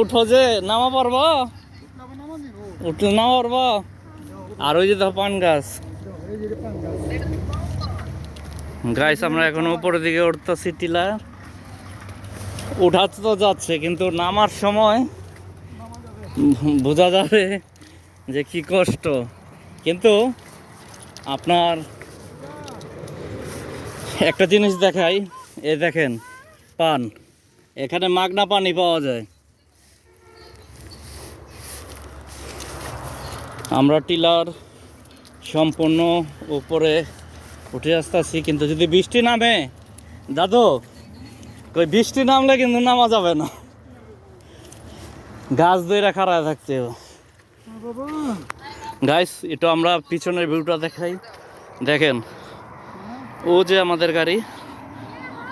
উঠো যে, নামা পারবা উঠলে নামা পারবা আর ওই যে দেখো পান গাছ। গাইস আমরা এখন উপরের দিকে উঠতেছি টিলা। উঠাতে তো যাচ্ছে, কিন্তু নামার সময় বোঝা যাবে যে কি কষ্ট। কিন্তু আপনার একটা জিনিস দেখাই, এ দেখেন, পান। এখানে মাগনা পানি পাওয়া যায়। আমরা টিলার সম্পূর্ণ উপরে উঠে আসতেছি, কিন্তু যদি বৃষ্টি নামে, দাদু, কই বৃষ্টি নামলে কিন্তু নামা যাবে না। গাছ খাড়ায় থাকতে গাইস এটা আমরা পিছনের ভিউটা দেখাই। দেখেন ও যে আমাদের গাড়ি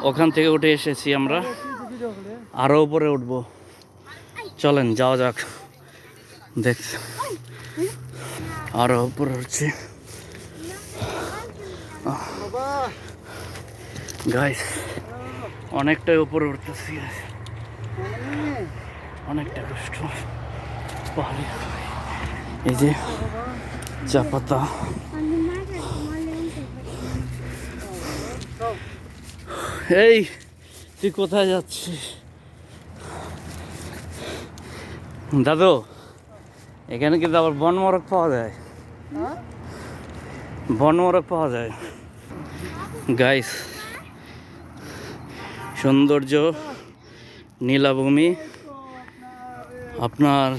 ওখান থেকে উঠে এসেছি আমরা। আরও উপরে উঠবো। চলেন যাওয়া যাক। দেখ আরও উপরে উঠছি। গাইস অনেকটাই উপরে উঠতেছি। অনেকটা কষ্ট পাহাড়ি এই যে চা পাতা এই, তুই কোথায় যাচ্ছিস? দাদু, এখানে কিন্তু আবার বনমরক পাওয়া যায়। বনমরক পাওয়া যায়। গাইস সৌন্দর্য, নীলাভূমি। আপনার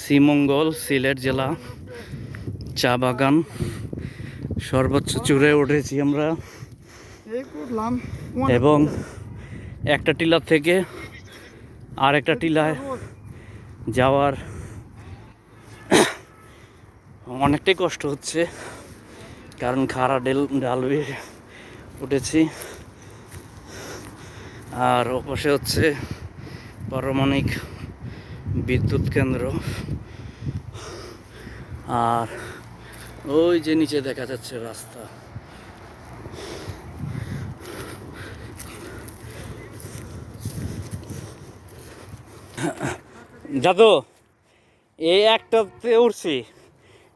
শ্রীমঙ্গল সিলেট জেলা চা বাগান। সর্বোচ্চ চূড়ে উঠেছি আমরা। এবং একটা টিলা থেকে আর একটা টিলায় যাওয়ার অনেকটাই কষ্ট হচ্ছে, কারণ খাড়া ডেল, ডাল উঠেছি। আর ওপাশে হচ্ছে পারমাণিক বিদ্যুৎ কেন্দ্র। আর ওই যে নিচে দেখা যাচ্ছে রাস্তা। দাদু এই একটাতে উঠছি।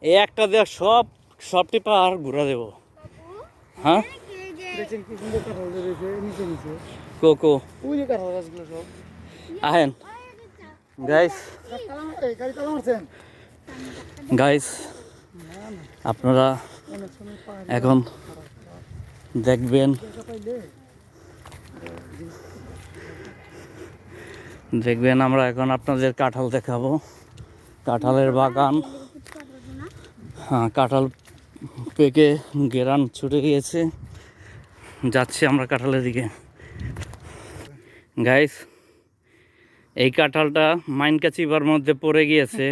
এই একটা দিয়ে সব সবটি পাহাড় ঘুরা দেব। হ্যাঁ? কি সব। আহেন। গাইস গাইস আপনারা এখন দেখবেন দেখবেন আমরা এখন আপনাদের কাঁঠাল দেখাবো। কাঁঠালের বাগান। হ্যাঁ কাঁঠাল পেকে গেরান ছুটে গিয়েছে। যাচ্ছি আমরা কাঁঠালের দিকে। গাইস এই কাঁঠালটা মাইনকা চিবার মধ্যে পড়ে গিয়েছে।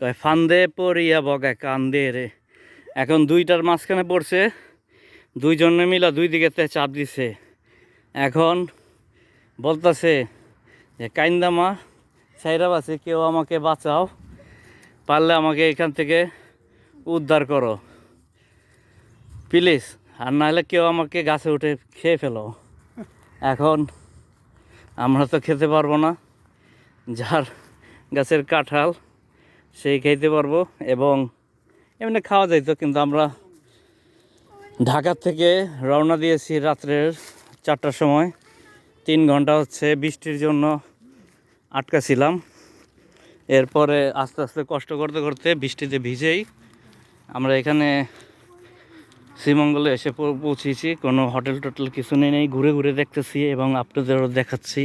কয়, ফান্দে পড়িয়া বগায় কান্দে রে। এখন দুইটার মাঝখানে পড়ছে। দুইজনে মিলা দুই দিকে চাপ দিছে। এখন বলতাছে যে কাইন্দামা সাইরাব আছে কেউ আমাকে বাঁচাও। পারলে আমাকে এখান থেকে উদ্ধার করো। প্লিজ, আর নাহলে কেউ আমাকে গাছে উঠে খেয়ে ফেলো। এখন আমরা তো খেতে পারব না। যার গাছের কাঁঠাল, সেই খাইতে পারব এবং এমনি খাওয়া যাইতো, কিন্তু আমরা ঢাকা থেকে রওনা দিয়েছি রাত্রের চারটার সময়। তিন ঘণ্টা হচ্ছে বৃষ্টির জন্য আটকা ছিলাম। এরপরে আস্তে আস্তে কষ্ট করতে করতে বৃষ্টিতে ভিজেই আমরা এখানে শ্রীমঙ্গলে এসে পৌঁছেছি। কোনো হোটেল টোটেল কিছু নেই নেই, ঘুরে ঘুরে দেখতেছি এবং আপনাদেরও দেখাচ্ছি।